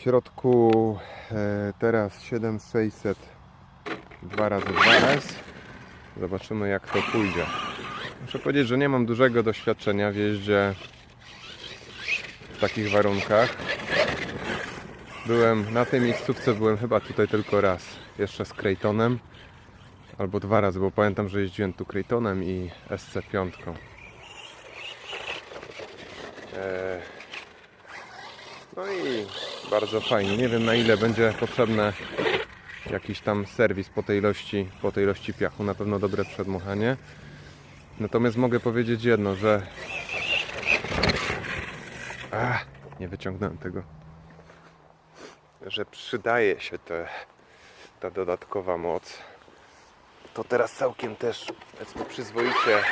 W środku e, teraz 7600 2 razy 2S. Zobaczymy jak to pójdzie. Muszę powiedzieć, że nie mam dużego doświadczenia w jeździe w takich warunkach. Byłem na tej miejscówce, byłem chyba tutaj tylko raz. Jeszcze z Creightonem. Albo dwa razy, bo pamiętam, że jeździłem tu Creightonem i SC5. Eee, no i bardzo fajnie. Nie wiem na ile będzie potrzebne jakiś tam serwis po tej ilości, po tej ilości piachu. Na pewno dobre przedmuchanie. Natomiast mogę powiedzieć jedno, że Ach, nie wyciągnąłem tego. Że przydaje się te, ta dodatkowa moc. To teraz całkiem też powiedzmy przyzwoicie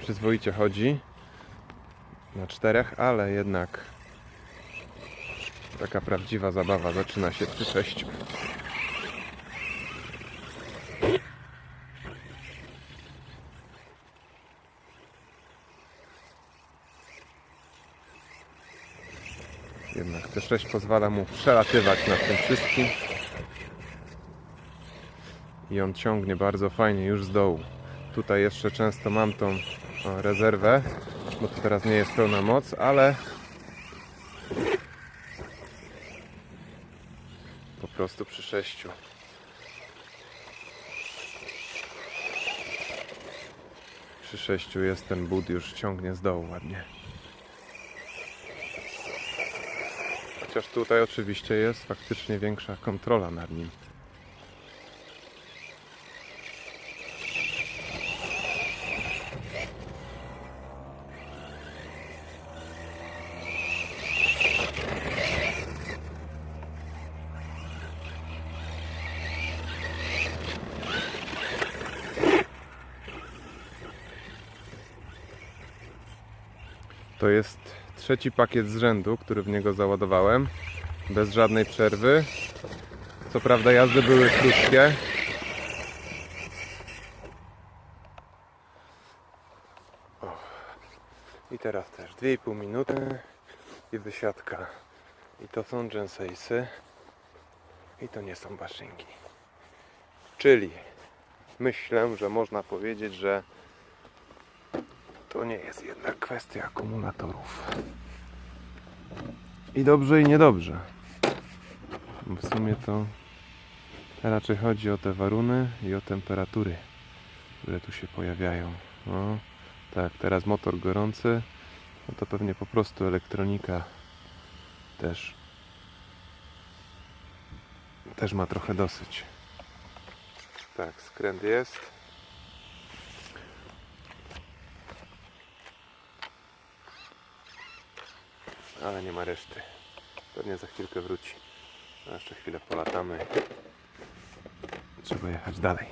przyzwoicie chodzi na czterech, ale jednak taka prawdziwa zabawa zaczyna się przy sześciu. Jednak T6 pozwala mu przelatywać nad tym wszystkim. I on ciągnie bardzo fajnie już z dołu. Tutaj jeszcze często mam tą rezerwę, bo to teraz nie jest pełna moc, ale prostu przy sześciu. Przy sześciu jest ten bud już ciągnie z dołu ładnie. Chociaż tutaj oczywiście jest faktycznie większa kontrola nad nim. To jest trzeci pakiet z rzędu, który w niego załadowałem. Bez żadnej przerwy. Co prawda jazdy były krótkie. I teraz też 2,5 minuty i wysiadka. I to są Genseisy. I to nie są baszynki. Czyli myślę, że można powiedzieć, że to nie jest jednak kwestia akumulatorów. I dobrze i niedobrze. W sumie to raczej chodzi o te waruny i o temperatury, które tu się pojawiają. O, tak, teraz motor gorący, no to pewnie po prostu elektronika też też ma trochę dosyć. Tak, skręt jest. Ale nie ma reszty. Pewnie za chwilkę wróci. A jeszcze chwilę polatamy. Trzeba jechać dalej.